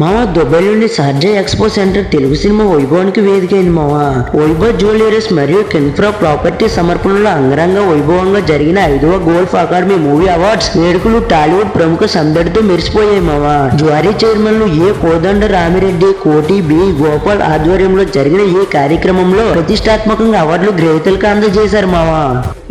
మావా దుబాయ్లోని Sharjah expo centre Telugu cinema వైభవానికి వేదికైంది మావా. వైభవ్ జ్యువెలరీస్ మరియు కిన్ఫ్రా ప్రాపర్టీ సమర్పణలో అంగరంగ వైభవంగా జరిగిన ఐదవ గోల్ఫ్ అకాడమీ మూవీ అవార్డ్స్ వేడుకలు టాలీవుడ్ ప్రముఖ సందడితో మెరిసిపోయాయి మావా. జ్వారీ చైర్మన్లు ఏ కోదండ రామిరెడ్డి కోటి బి గోపాల్ ఆధ్వర్యంలో జరిగిన ఈ కార్యక్రమంలో ప్రతిష్టాత్మకంగా అవార్డులు గ్రహీతలకు అందజేశారు మావా.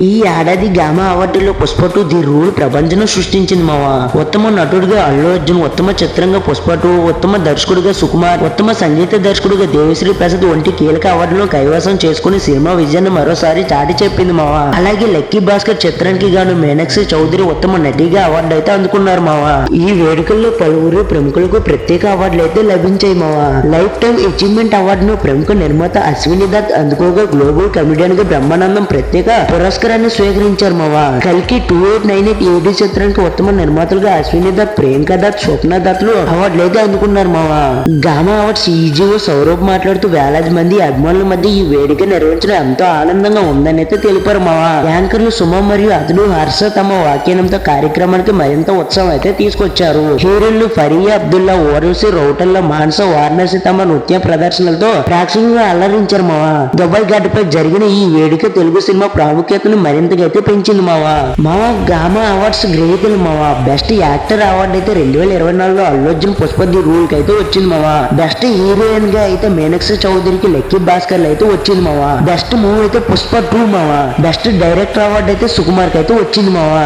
ఈ ఏడాది గామా అవార్డులో పుష్ప టూ ది రూల్ ప్రపంచం సృష్టించింది మావా. ఉత్తమ నటుడిగా అల్లు అర్జున్ ఉత్తమ చిత్రంగా పుష్ప టూ ఉత్తమ దర్శకుడిగా సుకుమార్ ఉత్తమ సంగీత దర్శకుడిగా దేవిశ్రీ ప్రసాద్ వంటి కీలక అవార్డులను కైవసం చేసుకుని సినిమా విజయాన్ని మరోసారి చాటి చెప్పింది మావా. అలాగే లక్కీ భాస్కర్ చిత్రానికి గాను మీనాక్షి చౌదరి ఉత్తమ నటిగా అవార్డు అయితే అందుకున్నారు మావా. ఈ వేడుకల్లో పలువురు ప్రముఖులకు ప్రత్యేక అవార్డులు అయితే లభించాయి మావా. లైఫ్ టైం అచీవ్మెంట్ అవార్డును ప్రముఖ నిర్మాత అశ్విని దత్ అందుకోగా గ్లోబల్ కమెడియన్గా బ్రహ్మానందం ప్రత్యేక పురస్కారాన్ని స్వీకరించారు మావా. కల్కి టూ ఎయిట్ నైన్ ఎయిట్ ఏడు చిత్రానికి ఉత్తమ నిర్మాతలుగా అశ్విని దత్ ప్రియాంక దత్ స్వప్న దత్లు అవార్డులు అయితే అందుకున్నారు మావా. గామా అవార్డ్స్ ఈజీఓ సౌరభ్ మాట్లాడుతూ వేలాది మంది అభిమానుల మధ్య ఈ వేడుక నిర్వహించడం ఎంతో ఆనందంగా ఉందని అయితే తెలిపారు మావా. యాంకర్లు సుమ మరియు అతడు హర్ష తమ వ్యాఖ్యానంతో కార్యక్రమానికి మరింత ఉత్సాహం అయితే తీసుకొచ్చారు. హీరోలు ఫరియా అబ్దుల్లా ఓరల్సి రౌటల్ల మానస వారణాసి తమ నృత్య ప్రదర్శనలతో ప్రేక్షకులను అల్లరించారు మావా. దుబాయ్ గడ్డపై జరిగిన ఈ వేడుక తెలుగు సినిమా ప్రాముఖ్యతను మరింతగా అయితే పెంచింది మావా. మావా గామా అవార్డ్స్ గ్రహీతలు మావా. బెస్ట్ యాక్టర్ అవార్డు అయితే రెండు వేల ఇరవై నాలుగులో అల్లు అర్జున్ పుష్పది రూల్ అయితే వచ్చింది మావా. బెస్ట్ హీరోయిన్గా అయితే మేనక్స్ చౌదరికి లక్కీ భాస్కర్ అయితే వచ్చింది మావా. బెస్ట్ మూవీ అయితే పుష్ప టూ మావా. బెస్ట్ డైరెక్టర్ అవార్డు అయితే సుకుమార్కి అయితే వచ్చింది మావా.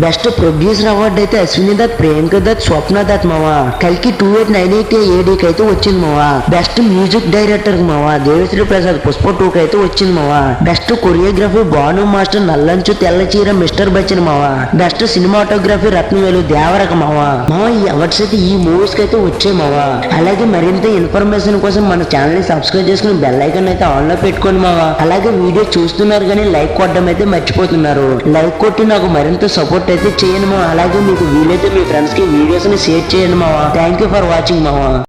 బెస్ట్ ప్రొడ్యూసర్ అవార్డు అయితే అశ్విని దత్ ప్రియాంక దత్ స్వప్న దత్ మావా. కల్కి టూ ఎయిట్ నైన్ ఎయిట్ ఏడీకి అయితే వచ్చింది మావా. బెస్ట్ మ్యూజిక్ డైరెక్టర్ మావా. దేవిశ్రీ ప్రసాద్ పుష్ప టూ కి అయితే వచ్చింది మావా. బెస్ట్ కొరియోగ్రఫీ భాను మాస్టర్ నల్లంచు తెల్ల చీర మిస్టర్ బచ్చన్ మావా. బెస్ట్ సినిమాటోగ్రఫీ రత్నవేలు దేవరక మావా. మావా ఈ అవార్డ్స్ అయితే ఈ మూవీస్కి అయితే వచ్చాయి మావా. అలాగే మరింత ఇన్ఫర్మేషన్ కోసం మన ఛానల్ని సబ్స్క్రైబ్ చేసుకుని బెల్ ఐకాన్ అయితే ఆన్లో పెట్టుకోండి మావా. అలాగే వీడియో చూస్తున్నారు కానీ లైక్ కొట్టడం అయితే మర్చిపోతున్నారు. లైక్ కొట్టి నాకు మరింత సపోర్ట్ అయితే చేయండి మావా. అలాగే మీకు వీలైతే మీ ఫ్రెండ్స్కి వీడియోస్ని షేర్ చేయండి మావా. థ్యాంక్ యూ ఫర్ వాచింగ్ మావా.